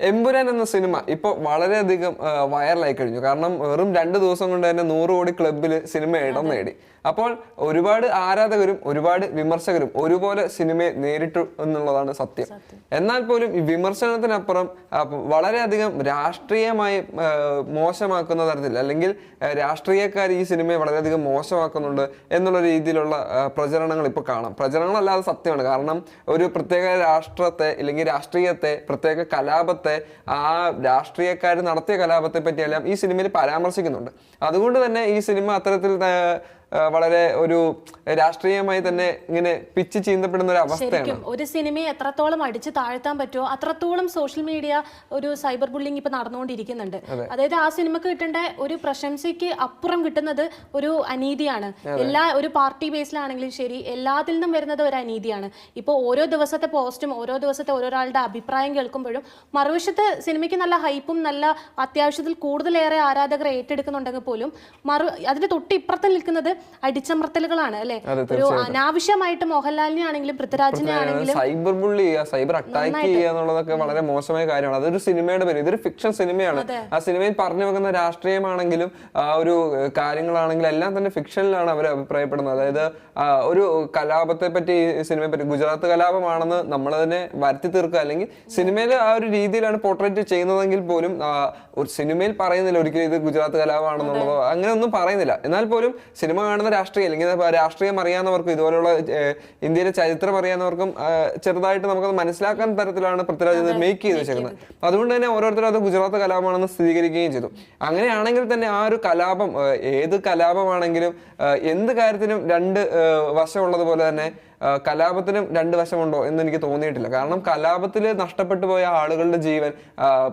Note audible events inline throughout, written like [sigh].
എമ്പുരാൻ എന്ന സിനിമ ഇപ്പോൾ വളരെയധികം വൈറലായി കഴിഞ്ഞു. കാരണം വെറും രണ്ട് ദിവസം കൊണ്ട് തന്നെ നൂറ് കോടി ക്ലബിൽ സിനിമ ഇടം നേടി. അപ്പോൾ ഒരുപാട് ആരാധകരും ഒരുപാട് വിമർശകരും ഒരുപോലെ സിനിമയെ നേരിട്ടു എന്നുള്ളതാണ് സത്യം. എന്നാൽ പോലും ഈ വിമർശനത്തിനപ്പുറം വളരെയധികം രാഷ്ട്രീയമായി മോശമാക്കുന്ന തരത്തിൽ അല്ലെങ്കിൽ രാഷ്ട്രീയക്കാർ ഈ സിനിമയെ വളരെയധികം മോശമാക്കുന്നുണ്ട് എന്നുള്ള രീതിയിലുള്ള പ്രചരണങ്ങൾ ഇപ്പോൾ കാണാം. പ്രചരണങ്ങളല്ലാതെ സത്യമാണ്. കാരണം ഒരു പ്രത്യേക രാഷ്ട്രത്തെ അല്ലെങ്കിൽ രാഷ്ട്രീയത്തെ പ്രത്യേക കലാപത്തെ ആ രാഷ്ട്രീയക്കാർ നടത്തിയ കലാപത്തെ പറ്റിയെല്ലാം ഈ സിനിമയിൽ പരാമർശിക്കുന്നുണ്ട്. അതുകൊണ്ട് തന്നെ ഈ സിനിമ അത്തരത്തിൽ വളരെ ഒരു രാഷ്ട്രീയമായി തന്നെ ഇങ്ങനെ പിച്ച് ചീന്തപ്പെടുന്ന ഒരു അവസ്ഥയാണ്. ഒരു സിനിമയെ എത്രത്തോളം അടിച്ച് താഴ്ത്താൻ പറ്റുമോ അത്രത്തോളം സോഷ്യൽ മീഡിയ ഒരു സൈബർ ബുള്ളിങ് ഇപ്പൊ നടന്നുകൊണ്ടിരിക്കുന്നുണ്ട്. അതായത് ആ സിനിമക്ക് കിട്ടേണ്ട ഒരു പ്രശംസയ്ക്ക് അപ്പുറം കിട്ടുന്നത് ഒരു അനീതിയാണ്. എല്ലാ ഒരു പാർട്ടി ബേസിലാണെങ്കിലും ശരി എല്ലാത്തിൽ നിന്നും വരുന്നത് ഒരു അനീതിയാണ്. ഇപ്പോൾ ഓരോ ദിവസത്തെ പോസ്റ്റും ഓരോ ദിവസത്തെ ഓരോരാളുടെ അഭിപ്രായം കേൾക്കുമ്പോഴും മറുവശത്ത് സിനിമയ്ക്ക് നല്ല ഹൈപ്പും നല്ല അത്യാവശ്യത്തിൽ കൂടുതലേറെ ആരാധകർ ഏറ്റെടുക്കുന്നുണ്ടെങ്കിൽ പോലും മറു അതിന്റെ തൊട്ട് ഇപ്പുറത്ത് നിൽക്കുന്നത് അടിച്ചമർത്തലുകളാണ് അല്ലെ? ഒരു അനാവശ്യമായിട്ട് മോഹൻലാലിനെ ആണെങ്കിലും പൃഥ്വിരാജിനെ ആണെങ്കിലും സൈബർ ബുള്ളി സൈബർ അറ്റാക്ക് ചെയ്യുക എന്നുള്ളതൊക്കെ വളരെ മോശമായ കാര്യമാണ്. അതൊരു സിനിമയുടെ പേര് ഇതൊരു ഫിക്ഷൻ സിനിമയാണ്. ആ സിനിമയിൽ പറഞ്ഞു വെക്കുന്ന രാഷ്ട്രീയമാണെങ്കിലും ആ ഒരു കാര്യങ്ങളാണെങ്കിലും എല്ലാം തന്നെ ഫിക്ഷനിലാണ് അവർ അഭിപ്രായപ്പെടുന്നത്. അതായത് ഒരു കലാപത്തെ പറ്റി സിനിമയെ പറ്റി ഗുജറാത്ത് കലാപമാണെന്ന് നമ്മൾ തന്നെ വരുത്തി തീർക്കുക. അല്ലെങ്കിൽ സിനിമയിൽ ആ ഒരു രീതിയിലാണ് പോർട്രേറ്റ് ചെയ്യുന്നതെങ്കിൽ പോലും ഒരു സിനിമയിൽ പറയുന്നില്ല ഒരിക്കലും ഇത് ഗുജറാത്ത് കലാപമാണെന്നുള്ളതോ. അങ്ങനെ ഒന്നും പറയുന്നില്ല. എന്നാൽ പോലും സിനിമ കാണുന്ന രാഷ്ട്രീയം അല്ലെങ്കിൽ രാഷ്ട്രീയം അറിയാവുന്നവർക്കും ഇതുപോലുള്ള ഇന്ത്യയിലെ ചരിത്രം അറിയാവുന്നവർക്കും ചെറുതായിട്ട് നമുക്കത് മനസ്സിലാക്കാൻ തരത്തിലാണ് പൃഥ്വിരാജ് ഇത് മേക്ക് ചെയ്ത് വെച്ചേക്കുന്നത് അതുകൊണ്ട് തന്നെ ഓരോരുത്തരും അത് ഗുജറാത്ത് കലാപമാണെന്ന് സ്ഥിരീകരിക്കുകയും ചെയ്തു. അങ്ങനെയാണെങ്കിൽ തന്നെ ആ ഒരു കലാപം ഏത് കലാപമാണെങ്കിലും എന്ത് കാര്യത്തിനും രണ്ട് വശമുള്ളതുപോലെ തന്നെ കലാപത്തിനും രണ്ട് വശമുണ്ടോ എന്ന് എനിക്ക് തോന്നിയിട്ടില്ല. കാരണം കലാപത്തിൽ നഷ്ടപ്പെട്ടു പോയ ആളുകളുടെ ജീവൻ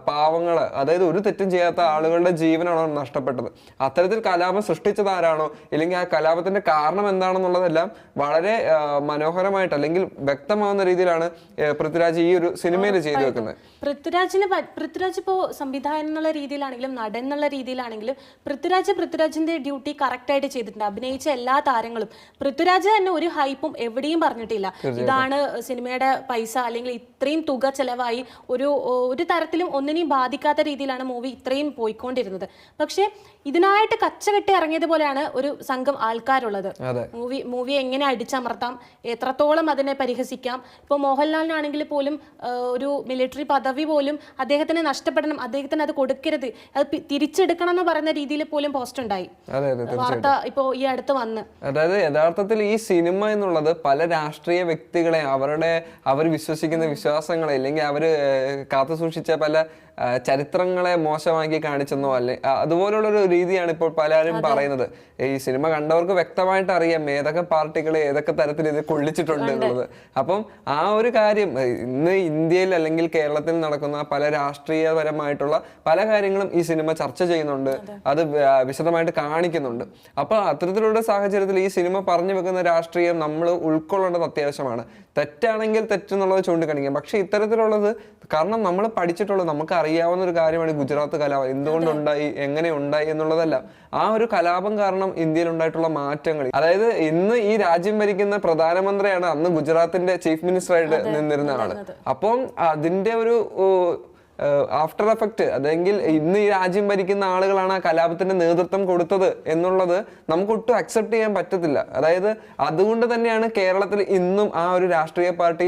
പാവങ്ങൾ അതായത് ഒരു തെറ്റും ചെയ്യാത്ത ആളുകളുടെ ജീവനാണോ നഷ്ടപ്പെട്ടത്. അത്തരത്തിൽ കലാപം സൃഷ്ടിച്ചത് ആരാണോ ഇല്ലെങ്കിൽ ആ കലാപത്തിന്റെ കാരണം എന്താണെന്നുള്ളതെല്ലാം വളരെ മനോഹരമായിട്ട് അല്ലെങ്കിൽ വ്യക്തമാവുന്ന രീതിയിലാണ് പൃഥ്വിരാജ് ഈ ഒരു സിനിമയിൽ ചെയ്തു വെക്കുന്നത്. പൃഥ്വിരാജിന് പൃഥ്വിരാജ് ഇപ്പോൾ സംവിധായകൻ എന്നുള്ള രീതിയിലാണെങ്കിലും നടൻ എന്നുള്ള രീതിയിലാണെങ്കിലും പൃഥ്വിരാജ് പൃഥ്വിരാജിന്റെ ഡ്യൂട്ടി കറക്റ്റ് ആയിട്ട് ചെയ്തിട്ടുണ്ട്. അഭിനയിച്ച എല്ലാ താരങ്ങളും. പൃഥ്വിരാജ് തന്നെ ഒരു ഹൈപ്പും എവിടെയും പറഞ്ഞിട്ടില്ല. ഇതാണ് സിനിമയുടെ പൈസ അല്ലെങ്കിൽ ഇത്രയും തുക ചെലവായി ഒരു ഒരു തരത്തിലും ഒന്നിനെയും ബാധിക്കാത്ത രീതിയിലാണ് മൂവി ഇത്രയും പോയിക്കൊണ്ടിരുന്നത്. പക്ഷേ ഇതിനായിട്ട് കച്ചകെട്ടി ഇറങ്ങിയതുപോലെയാണ് ഒരു സംഘം ആൾക്കാരുള്ളത്. മൂവി മൂവി എങ്ങനെ അടിച്ചമർത്താം? എത്രത്തോളം അതിനെ പരിഹസിക്കാം? ഇപ്പോൾ മോഹൻലാലിനാണെങ്കിൽ പോലും ഒരു മിലിറ്ററി പദവി പോലും അദ്ദേഹത്തിന് നഷ്ടപ്പെടണം അദ്ദേഹത്തിന് അത് കൊടുക്കരുത് അത് തിരിച്ചെടുക്കണം എന്ന് പറയുന്ന രീതിയിൽ പോലും പോസ്റ്റ് ഉണ്ടായി. വാർത്ത ഇപ്പോൾ ഈ അടുത്ത് വന്ന്. അതായത് യഥാർത്ഥത്തിൽ ഈ സിനിമ എന്നുള്ളത് പല രാഷ്ട്രീയ വ്യക്തികളെ അവരുടെ അവർ വിശ്വസിക്കുന്ന വിശ്വാസങ്ങളെ അല്ലെങ്കിൽ അവർ കാത്തു സൂക്ഷിച്ച പല ചരിത്രങ്ങളെ മോശമാക്കി കാണിച്ചെന്നോ അല്ലെ അതുപോലുള്ളൊരു രീതിയാണ് ഇപ്പോൾ പലരും പറയുന്നത്. ഈ സിനിമ കണ്ടവർക്ക് വ്യക്തമായിട്ട് അറിയാം ഏതൊക്കെ പാർട്ടികളെ ഏതൊക്കെ തരത്തിൽ ഇത് കൊള്ളിച്ചിട്ടുണ്ട് എന്നുള്ളത്. അപ്പം ആ ഒരു കാര്യം ഇന്ന് ഇന്ത്യയിൽ അല്ലെങ്കിൽ കേരളത്തിൽ നടക്കുന്ന പല രാഷ്ട്രീയപരമായിട്ടുള്ള പല കാര്യങ്ങളും ഈ സിനിമ ചർച്ച ചെയ്യുന്നുണ്ട്. അത്. വിശദമായിട്ട് കാണിക്കുന്നുണ്ട്. അപ്പൊ അത്തരത്തിലുള്ള സാഹചര്യത്തിൽ ഈ സിനിമ പറഞ്ഞു വെക്കുന്ന രാഷ്ട്രീയം നമ്മൾ ഉൾക്കൊള്ളേണ്ടത് അത്യാവശ്യമാണ്. തെറ്റാണെങ്കിൽ തെറ്റെന്നുള്ളത് ചൂണ്ടിക്കാണിക്കാം. പക്ഷെ ഇത്തരത്തിലുള്ളത് കാരണം നമ്മൾ പഠിച്ചിട്ടുള്ളത് നമുക്ക് അറിയാവുന്ന ഒരു കാര്യമാണ് ഗുജറാത്ത് കലാപം. എന്തുകൊണ്ടുണ്ടായി? എങ്ങനെ ഉണ്ടായി എന്നുള്ളതല്ല. ആ ഒരു കലാപം കാരണം ഇന്ത്യയിൽ ഉണ്ടായിട്ടുള്ള മാറ്റങ്ങൾ. അതായത് ഇന്ന് ഈ രാജ്യം ഭരിക്കുന്ന പ്രധാനമന്ത്രിയാണ് അന്ന് ഗുജറാത്തിന്റെ ചീഫ് മിനിസ്റ്ററായിട്ട് നിന്നിരുന്ന ആൾ. അപ്പം അതിന്റെ ഒരു ആഫ്റ്റർ എഫക്റ്റ് അതെങ്കിൽ ഇന്ന് ഈ രാജ്യം ഭരിക്കുന്ന ആളുകളാണ് ആ കലാപത്തിന്റെ നേതൃത്വം കൊടുത്തത് എന്നുള്ളത് നമുക്ക് ഒട്ടും അക്സെപ്റ്റ് ചെയ്യാൻ പറ്റത്തില്ല. അതായത് അതുകൊണ്ട് തന്നെയാണ് കേരളത്തിൽ ഇന്നും ആ ഒരു രാഷ്ട്രീയ പാർട്ടി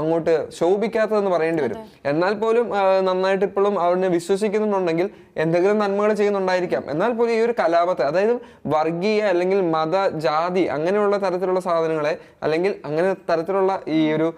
അങ്ങോട്ട് ശോഭിക്കാത്തതെന്ന് പറയേണ്ടി വരും. എന്നാൽ പോലും നന്നായിട്ട് ഇപ്പോഴും അവനെ വിശ്വസിക്കുന്നുണ്ടെങ്കിൽ എന്തെങ്കിലും നന്മകൾ ചെയ്യുന്നുണ്ടായിരിക്കാം. എന്നാൽ പോലും ഈ ഒരു കലാപത്തെ അതായത് വർഗീയ അല്ലെങ്കിൽ മത ജാതി അങ്ങനെയുള്ള തരത്തിലുള്ള സാധനങ്ങളെ അല്ലെങ്കിൽ അങ്ങനെ തരത്തിലുള്ള ഈ ഒരു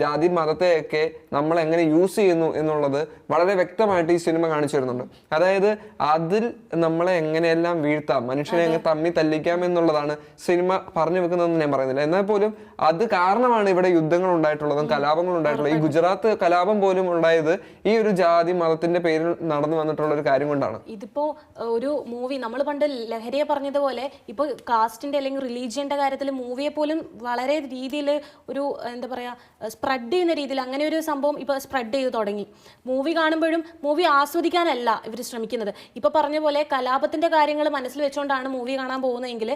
ജാതി മതത്തെയൊക്കെ നമ്മൾ എങ്ങനെ യൂസ് ചെയ്യുന്നു എന്നുള്ളത് വളരെ വ്യക്തമായിട്ട് ഈ സിനിമ കാണിച്ചു തരുന്നുണ്ട്. അതായത് അതിൽ നമ്മളെ എങ്ങനെയെല്ലാം വീഴ്ത്താം മനുഷ്യനെ എങ്ങനെ തമ്മി തല്ലിക്കാം എന്നുള്ളതാണ് സിനിമ പറഞ്ഞു വെക്കുന്നതെന്ന് ഞാൻ പറയുന്നില്ല. എന്നാൽ പോലും അത് കാരണമാണ് ഇവിടെ യുദ്ധങ്ങൾ ഉണ്ടായിട്ടുള്ളതും കലാപങ്ങൾ ഉണ്ടായിട്ടുള്ളത് ഈ ഗുജറാത്ത് കലാപം പോലും ഉണ്ടായത് ഈ ഒരു ജാതി മതത്തിന്റെ പേരിൽ നടന്നു വന്നിട്ടുള്ള ഒരു കാര്യം കൊണ്ടാണ്. ഇതിപ്പോ ഒരു മൂവി നമ്മൾ പണ്ട് ലഹരിയെ പറഞ്ഞതുപോലെ ഇപ്പോൾ കാസ്റ്റിന്റെ അല്ലെങ്കിൽ റിലീജിയന്റെ കാര്യത്തിൽ മൂവിയെ പോലും വളരെ രീതിയിൽ ഒരു എന്താ പറയാ സ്പ്രെഡ് ചെയ്യുന്ന രീതിയിൽ അങ്ങനെ ഒരു സംഭവം ഇപ്പോൾ സ്പ്രെഡ് ചെയ്ത് തുടങ്ങി. മൂവി കാണുമ്പോഴും മൂവി ആസ്വദിക്കാനല്ല ഇവർ ശ്രമിക്കുന്നത്. ഇപ്പൊ പറഞ്ഞ പോലെ കലാപത്തിന്റെ കാര്യങ്ങൾ മനസ്സിൽ വെച്ചുകൊണ്ടാണ് മൂവി കാണാൻ പോകുന്നതെങ്കിൽ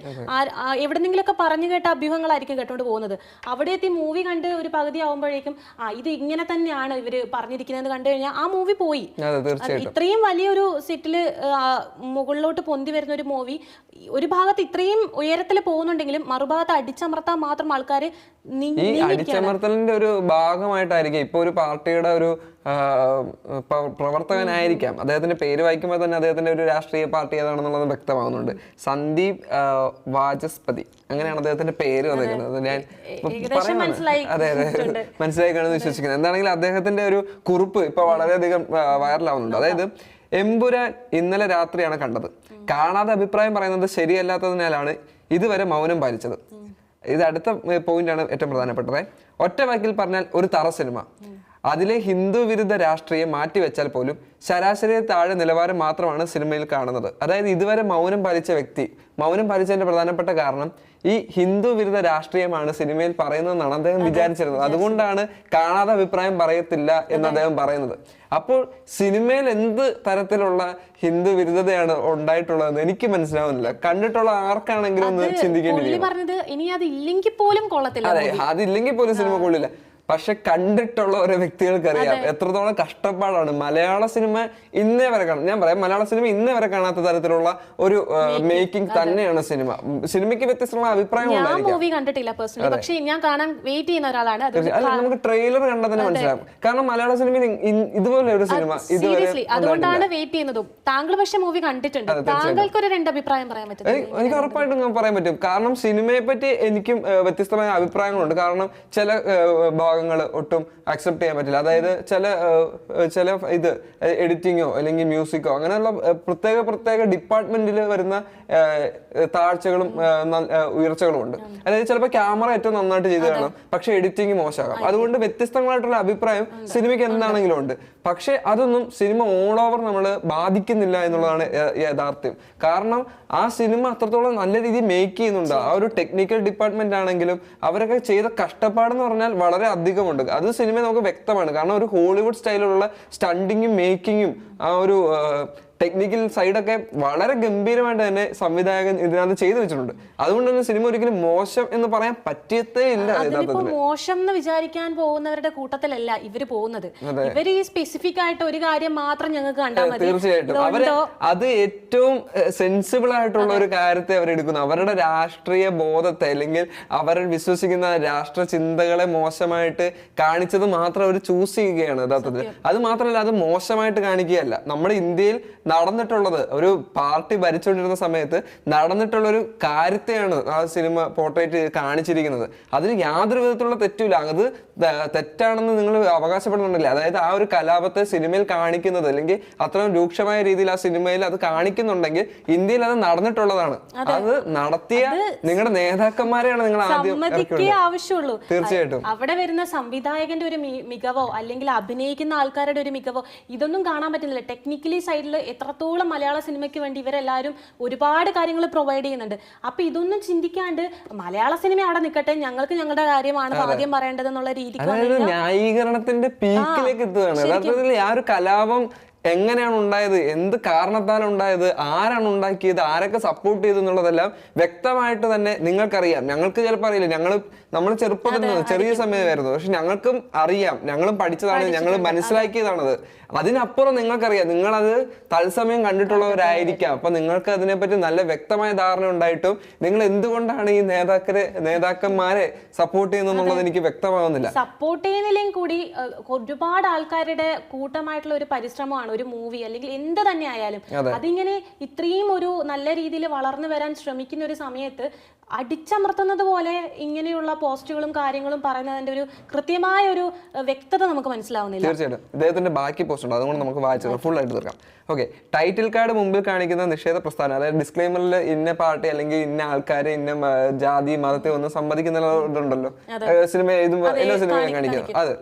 എവിടെന്നെങ്കിലൊക്കെ പറഞ്ഞു കേട്ട അഭ്യൂഹങ്ങളായിരിക്കും കേട്ടോണ്ട് പോകുന്നത്. അവിടെ എത്തി മൂവി കണ്ട് ഒരു പകുതി ആവുമ്പോഴേക്കും ആ ഇത് ഇങ്ങനെ തന്നെയാണ് ഇവർ പറഞ്ഞിരിക്കുന്നത് കണ്ടു കഴിഞ്ഞാൽ ആ മൂവി പോയി. ഇത്രയും വലിയൊരു സെറ്റിൽ മുകളിലോട്ട് പൊന്തി വരുന്ന ഒരു മൂവി ഒരു ഭാഗത്ത് ഇത്രയും ഉയരത്തിൽ പോകുന്നുണ്ടെങ്കിലും മറുഭാഗത്ത് അടിച്ചമർത്താൻ മാത്രം ആൾക്കാർ അടിച്ചമർത്തലിന്റെ ഒരു ഭാഗമായിട്ടായിരിക്കും ഇപ്പൊ ഒരു പാർട്ടിയുടെ ഒരു പ്രവർത്തകനായിരിക്കാം. അദ്ദേഹത്തിന്റെ പേര് വായിക്കുമ്പോൾ തന്നെ അദ്ദേഹത്തിന്റെ ഒരു രാഷ്ട്രീയ പാർട്ടി ഏതാണെന്നുള്ളത് വ്യക്തമാകുന്നുണ്ട്. സന്ദീപ് വാചസ്പതി. അങ്ങനെയാണ് അദ്ദേഹത്തിന്റെ പേര് വന്നിരിക്കുന്നത്. ഞാൻ അതെ അതെ മനസ്സിലായി കാണുമെന്ന് വിശ്വസിക്കുന്നത്. എന്താണെങ്കിലും അദ്ദേഹത്തിന്റെ ഒരു കുറിപ്പ് ഇപ്പൊ വളരെയധികം വൈറലാവുന്നുണ്ട്. അതായത് എമ്പുരാൻ ഇന്നലെ രാത്രിയാണ് കണ്ടത്. കാണാതെ അഭിപ്രായം പറയുന്നത് ശരിയല്ലാത്തതിനാലാണ് ഇതുവരെ മൗനം പാലിച്ചത്. ഇത് അടുത്ത പോയിന്റ് ആണ് ഏറ്റവും പ്രധാനപ്പെട്ടത്. ഒറ്റ വാക്കിൽ പറഞ്ഞാൽ ഒരു തറ സിനിമ. അതിലെ ഹിന്ദു വിരുദ്ധ രാഷ്ട്രീയം മാറ്റിവെച്ചാൽ പോലും ശരാശരി താഴെ നിലവാരം മാത്രമാണ് സിനിമയിൽ കാണുന്നത്. അതായത് ഇതുവരെ മൗനം പാലിച്ച വ്യക്തി മൗനം പാലിച്ചതിന്റെ പ്രധാനപ്പെട്ട കാരണം ഈ ഹിന്ദു വിരുദ്ധ രാഷ്ട്രീയമാണ് സിനിമയിൽ പറയുന്നതെന്നാണ് അദ്ദേഹം വിചാരിച്ചിരുന്നത്. അതുകൊണ്ടാണ് കാണാതെ അഭിപ്രായം പറയത്തില്ല എന്ന് അദ്ദേഹം പറയുന്നത്. അപ്പോൾ സിനിമയിൽ എന്ത് തരത്തിലുള്ള ഹിന്ദു വിരുദ്ധതയാണ് ഉണ്ടായിട്ടുള്ളതെന്ന് എനിക്ക് മനസ്സിലാവുന്നില്ല. കണ്ടിട്ടുള്ള ആർക്കാണെങ്കിലും ഒന്ന് ചിന്തിക്കേണ്ടി പറഞ്ഞത് ഇനി അത് ഇല്ലെങ്കിൽ പോലും കൊള്ളത്തില്ല അതെ അതില്ലെങ്കിൽ പോലും സിനിമ കൊള്ളില്ല. പക്ഷെ കണ്ടിട്ടുള്ള ഓരോ വ്യക്തികൾക്ക് അറിയാം എത്രത്തോളം കഷ്ടപ്പാടാണ്. മലയാള സിനിമ ഇന്നേ വരെ കാണാം. ഞാൻ പറയാം മലയാള സിനിമ ഇന്നേ വരെ കാണാത്ത തരത്തിലുള്ള ഒരു മേക്കിംഗ് തന്നെയാണ് സിനിമ. സിനിമയ്ക്ക് വ്യത്യസ്തമായ അഭിപ്രായം ഞാൻ മൂവി കണ്ടിട്ടില്ല പേഴ്സണലി പക്ഷെ ഞാൻ കാണാൻ വെയിറ്റ് ചെയ്യുന്ന ഒരാളാണ്. അല്ല നമുക്ക് ട്രെയിലർ കണ്ടാൽ തന്നെ മനസ്സിലാവും. കാരണം മലയാള സിനിമയിൽ ഇതുപോലെ ഒരു സിനിമ ഇതുവരെ സീരിയസ്ലി അതുകൊണ്ടാണ് വെയിറ്റ് ചെയ്യുന്നതും. താങ്കൾ പക്ഷേ മൂവി കണ്ടിട്ടുണ്ട്. താങ്കൾക്ക് ഒരു രണ്ട് അഭിപ്രായം പറയാൻ പറ്റും. എനിക്ക് ഉറപ്പായിട്ടും ഞാൻ പറയാൻ പറ്റും. കാരണം സിനിമയെ പറ്റി എനിക്കും വ്യത്യസ്തമായ അഭിപ്രായങ്ങളുണ്ട്. കാരണം ചില ഭാഗങ്ങൾ ഒട്ടും അക്സെപ്റ്റ് ചെയ്യാൻ പറ്റില്ല. അതായത് ചില ചില ഇത് എഡിറ്റിങ്ങോ അല്ലെങ്കിൽ മ്യൂസിക്കോ അങ്ങനെയുള്ള പ്രത്യേക പ്രത്യേക ഡിപ്പാർട്ട്മെന്റിൽ വരുന്ന താഴ്ചകളും ഉയർച്ചകളും ഉണ്ട്. അതായത് ചിലപ്പോൾ ക്യാമറ ഏറ്റവും നന്നായിട്ട് ചെയ്ത് കാണാം. പക്ഷെ എഡിറ്റിംഗ് മോശമാകാം. അതുകൊണ്ട് വ്യത്യസ്തങ്ങളായിട്ടുള്ള അഭിപ്രായം സിനിമയ്ക്ക് എന്താണെങ്കിലും ഉണ്ട്. പക്ഷെ അതൊന്നും സിനിമ ഓൾ ഓവർ നമ്മൾ ബാധിക്കുന്നില്ല എന്നുള്ളതാണ് യാഥാർത്ഥ്യം. കാരണം ആ സിനിമ അത്രത്തോളം നല്ല രീതിയിൽ മേക്ക് ചെയ്യുന്നുണ്ട്. ആ ഒരു ടെക്നിക്കൽ ഡിപ്പാർട്ട്മെന്റ് ആണെങ്കിലും അവരൊക്കെ ചെയ്ത കഷ്ടപ്പാടെന്ന് പറഞ്ഞാൽ വളരെ അധികമുണ്ട്. അത് സിനിമ നമുക്ക് വ്യക്തമാണ്. കാരണം ഒരു ഹോളിവുഡ് സ്റ്റൈലിലുള്ള സ്റ്റണ്ടിങ്ങും മേക്കിങ്ങും ആ ഒരു ടെക്നിക്കൽ സൈഡൊക്കെ വളരെ ഗംഭീരമായിട്ട് തന്നെ സംവിധായകൻ ഇതിനകത്ത് ചെയ്തു വെച്ചിട്ടുണ്ട്. അതുകൊണ്ട് തന്നെ സിനിമ ഒരിക്കലും മോശം എന്ന് പറയാൻ പറ്റിയതേ ഇല്ല മോശം എന്ന് വിചാരിക്കാൻ പോകുന്നവരുടെ കൂട്ടത്തിലല്ല ഇവർ പോകുന്നത്. ഇവർ ഈ സ്പെസിഫിക് ആയിട്ട് ഒരു കാര്യം മാത്രം ഞങ്ങൾക്ക് കണ്ടാൽ മതി. തീർച്ചയായിട്ടും. അവർ അത് ഏറ്റവും സെൻസിബിൾ ആയിട്ടുള്ള ഒരു കാര്യത്തെ അവരെടുക്കുന്നു അവരുടെ രാഷ്ട്രീയ ബോധത്തെ അല്ലെങ്കിൽ അവർ വിശ്വസിക്കുന്ന രാഷ്ട്ര ചിന്തകളെ മോശമായിട്ട് കാണിച്ചത് മാത്രം അവർ ചൂസ് ചെയ്യുകയാണ് യഥാർത്ഥത്തിൽ അത് മാത്രമല്ല അത് മോശമായിട്ട് കാണിക്കുകയല്ല. നമ്മുടെ ഇന്ത്യയിൽ നടന്നിട്ടുള്ളത്. ഒരു പാർട്ടി ഭരിച്ചുകൊണ്ടിരുന്ന സമയത്ത് നടന്നിട്ടുള്ള ഒരു കാര്യത്തെയാണ് ആ സിനിമ പോർട്രേറ്റ് കാണിച്ചിരിക്കുന്നത്. അതിന് യാതൊരു വിധത്തിലുള്ള തെറ്റുമില്ല. അത് തെറ്റാണെന്ന് നിങ്ങൾ അവകാശപ്പെടുന്നുണ്ടല്ലേ? അതായത് ആ ഒരു കലാപത്തെ സിനിമയിൽ കാണിക്കുന്നത് അല്ലെങ്കിൽ അത്രയും രൂക്ഷമായ രീതിയിൽ ആ സിനിമയിൽ അത് കാണിക്കുന്നുണ്ടെങ്കിൽ ഇന്ത്യയിൽ അത് നടന്നിട്ടുള്ളതാണ്. അത്. നടത്തിയ നിങ്ങളുടെ നേതാക്കന്മാരെയാണ് നിങ്ങൾ ആദ്യം ആവശ്യമുള്ളൂ. തീർച്ചയായിട്ടും. അവിടെ വരുന്ന സംവിധായകന്റെ ഒരു മികവോ അല്ലെങ്കിൽ അഭിനയിക്കുന്ന ആൾക്കാരുടെ ഒരു മികവോ ഇതൊന്നും കാണാൻ പറ്റുന്നില്ല. ടെക്നിക്കലി സൈഡിൽ എത്രത്തോളം മലയാള സിനിമയ്ക്ക് വേണ്ടി ഇവരെല്ലാവരും ഒരുപാട് കാര്യങ്ങൾ പ്രൊവൈഡ് ചെയ്യുന്നുണ്ട്. അപ്പൊ ഇതൊന്നും ചിന്തിക്കാണ്ട് മലയാള സിനിമ അവിടെ നിൽക്കട്ടെ ഞങ്ങൾക്ക് ഞങ്ങളുടെ കാര്യമാണ് ആദ്യം പറയേണ്ടത് എന്നുള്ള രീതിക്ക് അതായത് ന്യായീകരണത്തിന്റെ പീക്കിലേക്ക് എത്തുകയാണ്. യഥാർത്ഥത്തിൽ ആ ഒരു കലാപം എങ്ങനെയാണ് ഉണ്ടായത്? എന്ത് കാരണത്താൽ ഉണ്ടായത്? ആരാണ് ഉണ്ടാക്കിയത്? ആരൊക്കെ സപ്പോർട്ട് ചെയ്തു എന്നുള്ളതെല്ലാം വ്യക്തമായിട്ട് തന്നെ നിങ്ങൾക്കറിയാം. ഞങ്ങൾക്ക് ചിലപ്പോൾ അറിയില്ല. ഞങ്ങൾ നമ്മൾ ചെറുപ്പത്തിൽ ചെറിയ സമയമായിരുന്നു. പക്ഷെ ഞങ്ങൾക്കും അറിയാം. ഞങ്ങളും പഠിച്ചതാണ്. ഞങ്ങൾ മനസ്സിലാക്കിയതാണത്. അതിനപ്പുറം നിങ്ങൾക്കറിയാം. നിങ്ങളത് തത്സമയം കണ്ടിട്ടുള്ളവരായിരിക്കാം. അപ്പൊ നിങ്ങൾക്ക് അതിനെപ്പറ്റി നല്ല വ്യക്തമായ ധാരണ ഉണ്ടായിട്ടും നിങ്ങൾ എന്തുകൊണ്ടാണ് ഈ നേതാക്കരെ നേതാക്കന്മാരെ സപ്പോർട്ട് ചെയ്യുന്നത് എനിക്ക് വ്യക്തമാവുന്നില്ല. സപ്പോർട്ട് ചെയ്യുന്നില്ലെങ്കിൽ കൂടി ഒരുപാട് ആൾക്കാരുടെ കൂട്ടമായിട്ടുള്ള ഒരു പരിശ്രമമാണ് ഒരു മൂവി അല്ലെങ്കിൽ എന്ത് തന്നെ ആയാലും. അതിങ്ങനെ ഇത്രയും ഒരു നല്ല രീതിയിൽ വളർന്നു വരാൻ ശ്രമിക്കുന്ന ഒരു സമയത്ത് അടിച്ചമർത്തുന്നത് പോലെ ഇങ്ങനെയുള്ള പോസ്റ്റുകളും കാര്യങ്ങളും പറയുന്നതിന്റെ ഒരു കൃത്യമായ ഒരു വ്യക്തത നമുക്ക് മനസ്സിലാവുന്നില്ല. തീർച്ചയായിട്ടും. ഇദ്ദേഹത്തിന്റെ ബാക്കി പോസ്റ്റ് ഉണ്ട് അതുകൊണ്ട് നമുക്ക് വായിച്ചു ഫുൾ ആയിട്ട് തീർക്കാം. ഓക്കെ ടൈറ്റിൽ കാർഡ് മുമ്പിൽ കാണിക്കുന്ന നിഷേധ പ്രസ്ഥാനം അതായത് ഡിസ്ക്ലൈമറിൽ ഇന്ന പാർട്ടി അല്ലെങ്കിൽ ഇന്ന ആൾക്കാരെ ഇന്ന ജാതി മതത്തെ ഒന്നും സമ്മതിക്കുന്നുണ്ടല്ലോ സിനിമ എല്ലാ സിനിമയിലും കാണിക്കുന്നത് അത്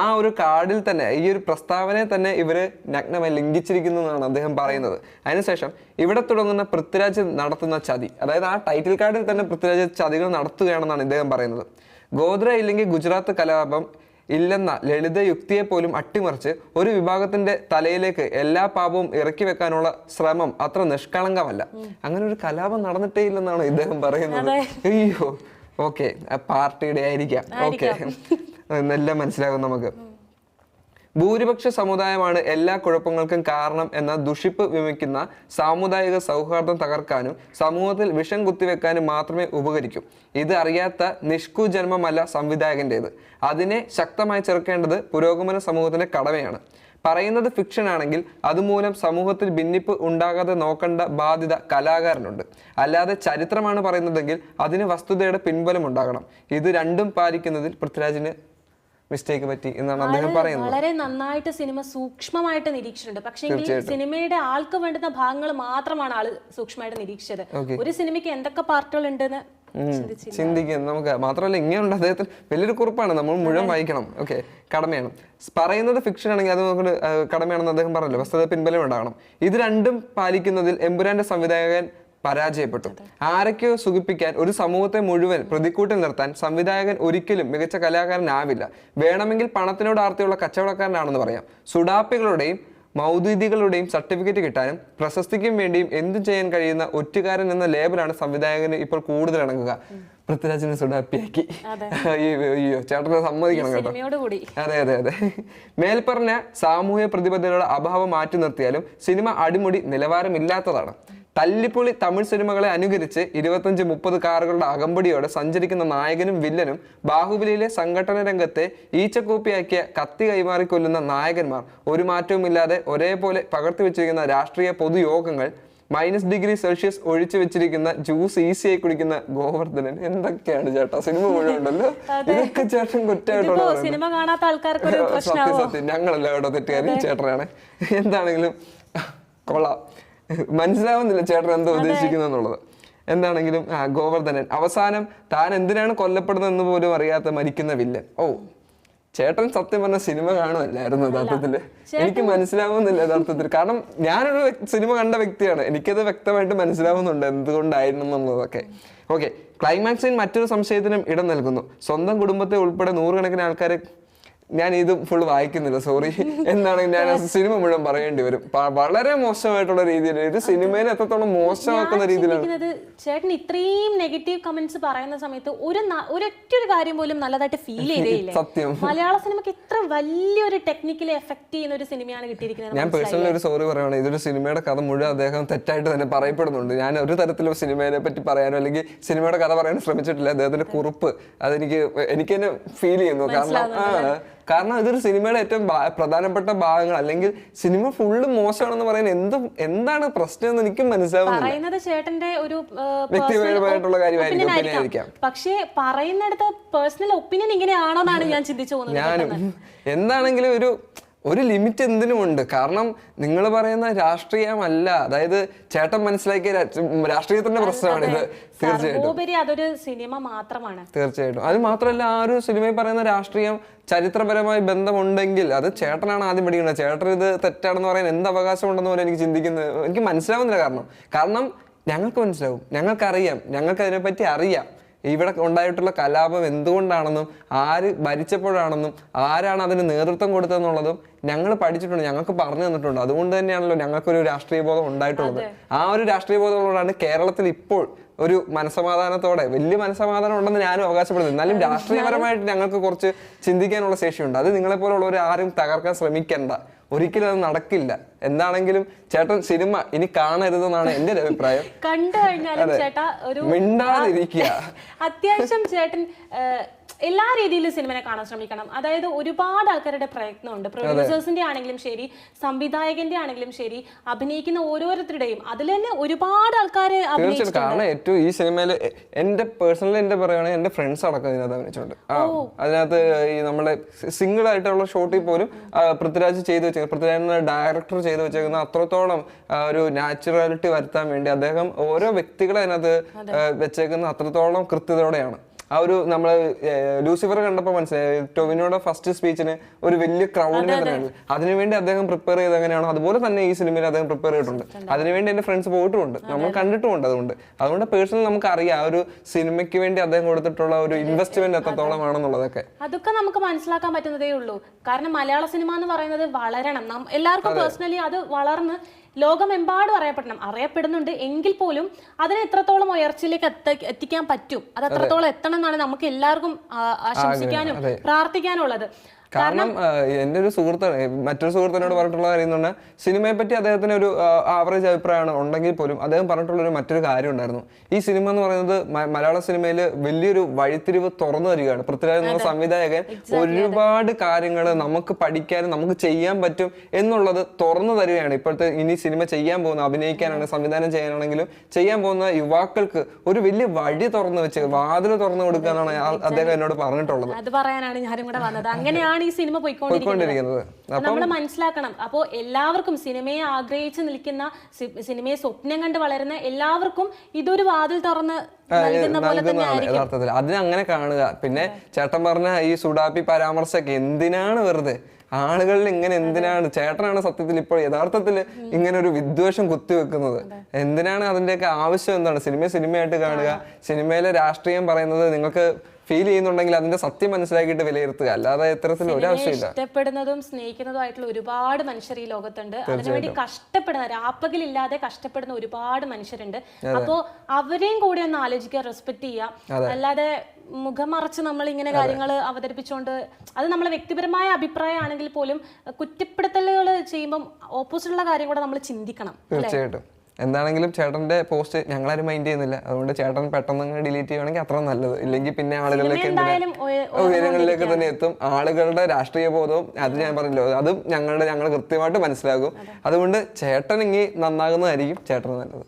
ആ ഒരു കാർഡിൽ തന്നെ ഈ ഒരു പ്രസ്താവനയെ തന്നെ ഇവർ നഗ്നമായി ലംഘിച്ചിരിക്കുന്നു എന്നാണ് അദ്ദേഹം പറയുന്നത്. അതിനുശേഷം ഇവിടെ തുടങ്ങുന്ന പൃഥ്വിരാജ് നടത്തുന്ന ചതി അതായത് ആ ടൈറ്റിൽ കാർഡിൽ തന്നെ പൃഥ്വിരാജ് ചതികൾ നടത്തുകയാണെന്നാണ് ഇദ്ദേഹം പറയുന്നത്. ഗോദ്ര ഇല്ലെങ്കിൽ ഗുജറാത്ത് കലാപം ഇല്ലെന്ന ലളിത യുക്തിയെ പോലും അട്ടിമറിച്ച് ഒരു വിഭാഗത്തിന്റെ തലയിലേക്ക് എല്ലാ പാപവും ഇറക്കി വെക്കാനുള്ള ശ്രമം അത്ര നിഷ്കളങ്കമല്ല. അങ്ങനെ ഒരു കലാപം നടന്നിട്ടേ ഇല്ലെന്നാണ് ഇദ്ദേഹം പറയുന്നത്. അയ്യോ ഓക്കെ പാർട്ടിയുടെ ആയിരിക്കാം. ഓക്കെ. എന്നെല്ലാം മനസ്സിലാകും നമുക്ക്. ഭൂരിപക്ഷ സമുദായമാണ് എല്ലാ കുഴപ്പങ്ങൾക്കും കാരണം എന്ന ദുഷിപ്പ് വിമിക്കുന്ന സാമുദായിക സൗഹാർദ്ദം തകർക്കാനും സമൂഹത്തിൽ വിഷം കുത്തിവെക്കാനും മാത്രമേ ഉപകരിക്കൂ. ഇത് അറിയാത്ത നിഷ്കുജന്മമല്ല സംവിധായകന്റേത് അതിനെ ശക്തമായി ചെറുക്കേണ്ടത് പുരോഗമന സമൂഹത്തിന്റെ കടമയാണ്. പറയുന്നത് ഫിക്ഷൻ ആണെങ്കിൽ അതുമൂലം സമൂഹത്തിൽ ഭിന്നിപ്പ് ഉണ്ടാകാതെ നോക്കേണ്ട ബാധ്യത കലാകാരനുണ്ട്. അല്ലാതെ ചരിത്രമാണ് പറയുന്നതെങ്കിൽ അതിന് വസ്തുതയുടെ പിൻബലം ഉണ്ടാകണം. ഇത് രണ്ടും പാലിക്കുന്നതിൽ പൃഥ്വിരാജിന് മിസ്റ്റേക്ക് പറ്റി എന്നാണ് അദ്ദേഹം പറയുന്നത്. വളരെ നന്നായിട്ട് സിനിമ സൂക്ഷ്മമായിട്ട് നിരീക്ഷിച്ചിട്ടുണ്ട്. പക്ഷേ സിനിമയുടെ ആൾക്ക് വേണ്ടുന്ന ഭാഗങ്ങൾ മാത്രമാണ് ആൾ സൂക്ഷ്മമായിട്ട് നിരീക്ഷിച്ചത്. ഒരു സിനിമയ്ക്ക് എന്തൊക്കെ പാർട്ടുകൾ ഉണ്ടെന്ന് ചിന്തിക്കും. നമുക്ക് മാത്രമല്ല ഇങ്ങനെയുണ്ട്. അദ്ദേഹത്തിന് വലിയൊരു കുറിപ്പാണ്. നമ്മൾ മുഴുവൻ വായിക്കണം. ഓക്കെ. കടമയാണ്. പറയുന്നത് ഫിക്ഷൻ ആണെങ്കിൽ അത് നമുക്ക് കടമയാണെന്ന് അദ്ദേഹം പറഞ്ഞല്ലോ. വസ്തുത പിൻബലം ഉണ്ടാകണം. ഇത് രണ്ടും പാലിക്കുന്നതിൽ എമ്പുരാന്റെ സംവിധായകൻ പരാജയപ്പെട്ടു. ആരൊക്കെയോ സുഖിപ്പിക്കാൻ ഒരു സമൂഹത്തെ മുഴുവൻ പ്രതിക്കൂട്ടിൽ നിർത്താൻ സംവിധായകൻ ഒരിക്കലും മികച്ച കലാകാരനാവില്ല. വേണമെങ്കിൽ പണത്തിനോട് ആർത്തിയുള്ള കച്ചവടക്കാരനാണെന്ന് പറയാം. സുഡാപ്പികളുടെയും മൗദ്വിദികളുടെയും സർട്ടിഫിക്കറ്റ് കിട്ടാനും പ്രശസ്തിക്കും വേണ്ടിയും എന്തും ചെയ്യാൻ കഴിയുന്ന ഒറ്റുകാരൻ എന്ന ലേബലാണ് സംവിധായകന് ഇപ്പോൾ കൂടുതൽ ഇണങ്ങുക. പൃഥ്വിരാജിനെ സുഡാപ്പിയാക്കി. അയ്യോ ചേട്ടനെ സമ്മതിക്കണം കേട്ടോ. അതെ അതെ അതെ. മേൽപ്പറഞ്ഞ സാമൂഹ്യ പ്രതിബദ്ധതയുടെ അഭാവം മാറ്റി നിർത്തിയാലും സിനിമ അടിമുടി നിലവാരമില്ലാത്തതാണ്. തല്ലിപ്പൊളി തമിഴ് സിനിമകളെ അനുകരിച്ച് ഇരുപത്തഞ്ച് മുപ്പത് കാറുകളുടെ അകമ്പടിയോടെ സഞ്ചരിക്കുന്ന നായകനും വില്ലനും ബാഹുബലിയിലെ സംഘടന രംഗത്തെ ഈച്ചക്കൂപ്പിയാക്കിയ കത്തി കൈമാറി കൊല്ലുന്ന നായകന്മാർ ഒരു മാറ്റവുമില്ലാതെ ഒരേപോലെ പകർത്തി വെച്ചിരിക്കുന്ന രാഷ്ട്രീയ പൊതുയോഗങ്ങൾ മൈനസ് ഡിഗ്രി സെൽഷ്യസ് ഒഴിച്ചു വെച്ചിരിക്കുന്ന ജ്യൂസ് ഈസിയായി കുടിക്കുന്ന ഗോവർദ്ധനൻ. എന്തൊക്കെയാണ് ചേട്ടാ? സിനിമ മുഴുവൻ ഉണ്ടല്ലോ. ഇതൊക്കെ ചേട്ടൻ കുറ്റമായിട്ടുള്ള സത്യം സത്യം. ഞങ്ങളല്ല കേട്ടോ തെറ്റുകാരി ചേട്ടനാണ്. എന്താണെങ്കിലും കൊള്ളാം. മനസ്സിലാവുന്നില്ല ചേട്ടൻ എന്താ ഉദ്ദേശിക്കുന്നത് എന്നുള്ളത് എന്താണെങ്കിലും ആ ഗോവർദ്ധനൻ അവസാനം താൻ എന്തിനാണ് കൊല്ലപ്പെടുന്നതെന്ന് പോലും അറിയാത്ത മരിക്കുന്ന വില്ലൻ. ഓ ചേട്ടൻ സത്യം പറഞ്ഞ സിനിമ കാണുമല്ലായിരുന്നു യഥാർത്ഥത്തിൽ. എനിക്ക് മനസ്സിലാവുന്നില്ല യഥാർത്ഥത്തിൽ. കാരണം ഞാനൊരു സിനിമ കണ്ട വ്യക്തിയാണ്. എനിക്കത് വ്യക്തമായിട്ട് മനസ്സിലാവുന്നുണ്ട് എന്തുകൊണ്ടായിരുന്നു എന്നുള്ളതൊക്കെ. ഓക്കെ ക്ലൈമാക്സിൽ മറ്റൊരു സംശയത്തിനും ഇടം നൽകുന്നു. സ്വന്തം കുടുംബത്തെ ഉൾപ്പെടെ നൂറുകണക്കിന് ആൾക്കാരെ ഞാൻ ഇത് ഫുൾ വായിക്കുന്നില്ല സോറി എന്നാണ് ഞാൻ സിനിമ മുഴുവൻ പറയേണ്ടി വരും. വളരെ മോശമായിട്ടുള്ള രീതിയിൽ ഇത് സിനിമയിൽ എത്രത്തോളം മോശമാക്കുന്ന രീതിയിലാണ് ചേട്ടൻ ഇത്രയും നെഗറ്റീവ് കമന്റ്സ് പറയുന്ന സമയത്ത് ഒരു ഒരൊറ്റ ഒരു കാര്യം പോലും നല്ലതായിട്ട് ഫീൽ ഇല്ല [laughs] സത്യം. മലയാള സിനിമയ്ക്ക് ഇത്ര വലിയൊരു ടെക്നിക്കലി എഫക്ട് ചെയ്യുന്ന ഒരു സിനിമയാണ് കിട്ടിയിരിക്കുന്നത്. ഞാൻ പേഴ്സണലി ഒരു സോറി പറയുകയാണ് ഇതൊരു സിനിമയുടെ കഥ മുഴുവൻ അദ്ദേഹം തെറ്റായിട്ട് തന്നെ പറയപ്പെടുന്നുണ്ട്. ഞാൻ ഒരു തരത്തിലും സിനിമയെ പറ്റി പറയാനോ അല്ലെങ്കിൽ സിനിമയുടെ കഥ പറയാനോ ശ്രമിച്ചിട്ടില്ല. അദ്ദേഹത്തിന്റെ കുറിപ്പ് അതെനിക്ക് എനിക്ക് തന്നെ ഫീൽ ചെയ്യുന്നു. കാരണം കാരണം ഇതൊരു സിനിമയുടെ ഏറ്റവും പ്രധാനപ്പെട്ട ഭാഗങ്ങൾ. അല്ലെങ്കിൽ സിനിമ ഫുള്ള് മോശമാണെന്ന് പറയാൻ എന്ത് എന്താണ് പ്രശ്നം എന്ന് എനിക്കും മനസ്സിലാവുന്നില്ല. പറയുന്നത് ചേട്ടന്റെ ഒരു വ്യക്തിപരമായിട്ടുള്ള കാര്യമായിരിക്കും. പക്ഷേ പറയുന്നിടത്ത് പേഴ്സണൽ ഒപ്പീനിയൻ ഇങ്ങനെയാണോ എന്നാണ് ഞാൻ ചിന്തിച്ചു പോകുന്നത് ഞാനും എന്താണെങ്കിലും ഒരു ഒരു ലിമിറ്റ് എന്തിനുമുണ്ട്? കാരണം നിങ്ങൾ പറയുന്ന രാഷ്ട്രീയമല്ല. അതായത് ചേട്ടൻ മനസ്സിലാക്കിയ രാഷ്ട്രീയത്തിന്റെ പ്രശ്നമാണ് ഇത്. തീർച്ചയായിട്ടും. അതൊരു സിനിമ മാത്രമാണ്. തീർച്ചയായിട്ടും. അത് മാത്രമല്ല ആ ഒരു സിനിമയിൽ പറയുന്ന രാഷ്ട്രീയം ചരിത്രപരമായി ബന്ധമുണ്ടെങ്കിൽ അത് ചേട്ടനാണ് ആദ്യം പഠിക്കുന്നത് ചേട്ടൻ ഇത് തെറ്റാണെന്ന് പറയാൻ എന്ത് അവകാശമുണ്ടെന്ന് പോലും എനിക്ക് ചിന്തിക്കുന്നത് എനിക്ക് മനസ്സിലാവുന്നില്ല കാരണം. കാരണം ഞങ്ങൾക്ക് മനസ്സിലാവും. ഞങ്ങൾക്കറിയാം. ഞങ്ങൾക്ക് അതിനെപ്പറ്റി അറിയാം. ഇവിടെ ഉണ്ടായിട്ടുള്ള കലാപം എന്തുകൊണ്ടാണെന്നും ആര് ഭരിച്ചപ്പോഴാണെന്നും ആരാണ് അതിന് നേതൃത്വം കൊടുത്തതെന്നുള്ളതും ഞങ്ങൾ പഠിച്ചിട്ടുണ്ട് ഞങ്ങൾക്ക് പറഞ്ഞു തന്നിട്ടുണ്ട്. അതുകൊണ്ട് തന്നെയാണല്ലോ ഞങ്ങൾക്കൊരു രാഷ്ട്രീയ ബോധം ഉണ്ടായിട്ടുള്ളത്. ആ ഒരു രാഷ്ട്രീയ ബോധമുള്ളതാണ് കേരളത്തിൽ ഇപ്പോൾ ഒരു മനസമാധാനത്തോടെ വലിയ മനസമാധാനം ഉണ്ടെന്ന് ഞാനും അവകാശപ്പെടുന്നു. എന്നാലും രാഷ്ട്രീയപരമായിട്ട് ഞങ്ങൾക്ക് കുറച്ച് ചിന്തിക്കാനുള്ള ശേഷിയുണ്ട്. അത് നിങ്ങളെപ്പോലുള്ളവർ ആരും തകർക്കാൻ ശ്രമിക്കണ്ട. ഒരിക്കലും അത് നടക്കില്ല. എന്താണെങ്കിലും ചേട്ടൻ സിനിമ ഇനി കാണരുതെന്നാണ് എന്റെ ഒരു അഭിപ്രായം. കണ്ടു കഴിഞ്ഞാൽ ചേട്ടാ ഒരു മിണ്ടാതിരിക്കുക. അത്യാവശ്യം ചേട്ടൻ എല്ലാ രീതിയിലും സിനിമനെ കാണാൻ ശ്രമിക്കണം. അതായത് ഒരുപാട് ആൾക്കാരുടെ പ്രയത്നമുണ്ട്. പ്രൊഡ്യൂസേഴ്സിന്റെ ആണെങ്കിലും ശരി സംവിധായകന്റെ ആണെങ്കിലും ശരി അഭിനയിക്കുന്ന ഓരോരുത്തരുടെയും അതിൽ തന്നെ ഒരുപാട് ആൾക്കാർ തീർച്ചയായിട്ടും. കാരണം ഏറ്റവും ഈ സിനിമയിൽ എന്റെ പേഴ്സണലി എന്റെ പറയുകയാണെങ്കിൽ എന്റെ ഫ്രണ്ട്സ് അടക്കം ഇതിനകത്ത് അഭിനയിച്ചിട്ടുണ്ട്. അതിനകത്ത് ഈ നമ്മുടെ സിംഗിൾ ആയിട്ടുള്ള ഷോട്ടിൽ പോലും പൃഥ്വിരാജ് ചെയ്തു വെച്ചേ പൃഥ്വിരാജ് ഡയറക്ടർ ചെയ്തു വെച്ചേക്കുന്ന അത്രത്തോളം ഒരു നാച്ചുറാലിറ്റി വരുത്താൻ വേണ്ടി അദ്ദേഹം ഓരോ വ്യക്തികളെ അതിനകത്ത് വെച്ചേക്കുന്ന അത്രത്തോളം കൃത്യതയോടെയാണ്. ആ ഒരു നമ്മൾ ലൂസിഫർ കണ്ടപ്പോൾ മനസ്സിലായി. ടൊവിനോയുടെ ഫസ്റ്റ് സ്പീച്ചിന് ഒരു വലിയ ക്രൗഡിനെ തന്നെയാണ് അതിനുവേണ്ടി അദ്ദേഹം പ്രിപ്പയർ ചെയ്ത് എങ്ങനെയാണോ അതുപോലെ തന്നെ ഈ സിനിമയിൽ അദ്ദേഹം പ്രിപ്പയർ ചെയ്തിട്ടുണ്ട്. അതിനുവേണ്ടി എന്റെ ഫ്രണ്ട്സ് പോയിട്ടുമുണ്ട്. നമ്മൾ കണ്ടിട്ടുമുണ്ട് അതുകൊണ്ട്. അതുകൊണ്ട് പേഴ്സണൽ നമുക്ക് അറിയാം ആ ഒരു സിനിമയ്ക്ക് വേണ്ടി അദ്ദേഹം കൊടുത്തിട്ടുള്ള ഒരു ഇൻവെസ്റ്റ്മെന്റ് എത്രത്തോളം ആണെന്നുള്ളതൊക്കെ അതൊക്കെ നമുക്ക് മനസ്സിലാക്കാൻ പറ്റുന്നതേ ഉള്ളൂ. കാരണം മലയാള സിനിമ എന്ന് പറയുന്നത് വളരണം. എല്ലാവർക്കും പേഴ്സണലി അത് വളർന്ന് ലോകമെമ്പാടും അറിയപ്പെടണം. അറിയപ്പെടുന്നുണ്ട് എങ്കിൽ പോലും അതിനെ എത്രത്തോളം ഉയർച്ചയിലേക്ക് എത്ത- എത്തിക്കാൻ പറ്റും? അത് എത്രത്തോളം എത്തണം എന്നാണ് നമുക്ക് എല്ലാവർക്കും ആശംസിക്കാനും ആശംസിക്കാനും പ്രാർത്ഥിക്കാനുള്ളത്. കാരണം എന്റെ ഒരു സുഹൃത്ത് മറ്റൊരു സുഹൃത്തിനോട് പറഞ്ഞിട്ടുള്ള കാര്യം എന്ന് പറഞ്ഞാൽ സിനിമയെ പറ്റി അദ്ദേഹത്തിന് ഒരു ആവറേജ് അഭിപ്രായമാണ്. ഉണ്ടെങ്കിൽ പോലും അദ്ദേഹം പറഞ്ഞിട്ടുള്ള ഒരു മറ്റൊരു കാര്യം ഉണ്ടായിരുന്നു. ഈ സിനിമ എന്ന് പറയുന്നത് മലയാള സിനിമയിൽ വലിയൊരു വഴിത്തിരിവ് തുറന്നു വരികയാണ് പൃഥ്വിരാജ് എന്ന സംവിധായകൻ ഒരുപാട് കാര്യങ്ങൾ നമുക്ക് പഠിക്കാനും നമുക്ക് ചെയ്യാൻ പറ്റും എന്നുള്ളത് തുറന്നു തരികയാണ്. ഇപ്പോഴത്തെ ഇനി സിനിമ ചെയ്യാൻ പോകുന്ന അഭിനയിക്കാനാണ് സംവിധാനം ചെയ്യാനാണെങ്കിലും ചെയ്യാൻ പോകുന്ന യുവാക്കൾക്ക് ഒരു വലിയ വഴി തുറന്നു വെച്ച് വാതിൽ തുറന്നു കൊടുക്കാനാണ് അദ്ദേഹം എന്നോട് പറഞ്ഞിട്ടുള്ളത്. അത് പറയാനാണ് ഞാനും കൂടെ വന്നത്. അങ്ങനെയാണ് ഈ സിനിമ പോയിക്കൊണ്ടിരിക്കുന്നത്. നമ്മൾ മനസ്സിലാക്കണം. അപ്പോൾ എല്ലാവർക്കും സിനിമയെ ആഗ്രഹിച്ച് നിൽക്കുന്ന സിനിമയെ സ്വപ്നം കണ്ട് വളരുന്ന എല്ലാവർക്കും ഇതൊരു വാതിൽ തുറന്ന് യഥാർത്ഥത്തിൽ. അതിനെ അങ്ങനെ കാണുക. പിന്നെ ചേട്ടൻ പറഞ്ഞ ഈ സുഡാപ്പി പരാമർശമൊക്കെ എന്തിനാണ് വെറുതെ? ആളുകളിൽ ഇങ്ങനെ എന്തിനാണ്? ചേട്ടനാണ് സത്യത്തിൽ ഇപ്പോൾ യഥാർത്ഥത്തിൽ ഇങ്ങനെ ഒരു വിദ്വേഷം കുത്തിവെക്കുന്നത് എന്തിനാണ് അതിന്റെയൊക്കെ ആവശ്യം എന്താണ്? സിനിമയെ സിനിമയായിട്ട് കാണുക. സിനിമയിലെ രാഷ്ട്രീയം പറയുന്നത് നിങ്ങൾക്ക് ഫീൽ ചെയ്യുന്നുണ്ടെങ്കിൽ അതിന്റെ സത്യം മനസ്സിലാക്കിയിട്ട് വിലയിരുത്തുക. അല്ലാതെ ഇത്തരത്തിൽ ഒരാവശ്യമില്ല. ഇഷ്ടപ്പെടുന്നതും സ്നേഹിക്കുന്നതും ആയിട്ടുള്ള ഒരുപാട് മനുഷ്യർ ഈ ലോകത്തുണ്ട്. അതിനുവേണ്ടി കഷ്ടപ്പെടുന്ന രാപ്പകലില്ലാതെ കഷ്ടപ്പെടുന്ന ഒരുപാട് മനുഷ്യരുണ്ട്. അപ്പോ അവരെയും കൂടി ഒന്ന് ആലോചിക്കുക റെസ്പെക്ട് ചെയ്യുക. അല്ലാതെ മുഖം മറച്ച് നമ്മൾ ഇങ്ങനെ കാര്യങ്ങൾ അവതരിപ്പിച്ചുകൊണ്ട് അത് നമ്മളെ വ്യക്തിപരമായ അഭിപ്രായമാണെങ്കിൽ പോലും കുറ്റപ്പെടുത്തലുകൾ ചെയ്യുമ്പം ഓപ്പോസിറ്റുള്ള കാര്യം കൂടെ നമ്മൾ ചിന്തിക്കണം തീർച്ചയായിട്ടും. എന്താണെങ്കിലും ചേട്ടന്റെ പോസ്റ്റ് ഞങ്ങളാരും മൈൻഡ് ചെയ്യുന്നില്ല. അതുകൊണ്ട് ചേട്ടൻ പെട്ടെന്ന് അങ്ങ് ഡിലീറ്റ് ചെയ്യുവാണെങ്കിൽ അത്ര നല്ലത്. ഇല്ലെങ്കിൽ പിന്നെ ആളുകളിലേക്ക് ഉയരങ്ങളിലേക്ക് തന്നെ എത്തും. ആളുകളുടെ രാഷ്ട്രീയ ബോധവും അത് ഞാൻ പറഞ്ഞല്ലോ അതും ഞങ്ങളുടെ ഞങ്ങൾ കൃത്യമായിട്ട് മനസ്സിലാകും അതുകൊണ്ട് ചേട്ടൻ ഇങ്ങനെ നന്നാകുന്നതായിരിക്കും ചേട്ടന് നല്ലത്.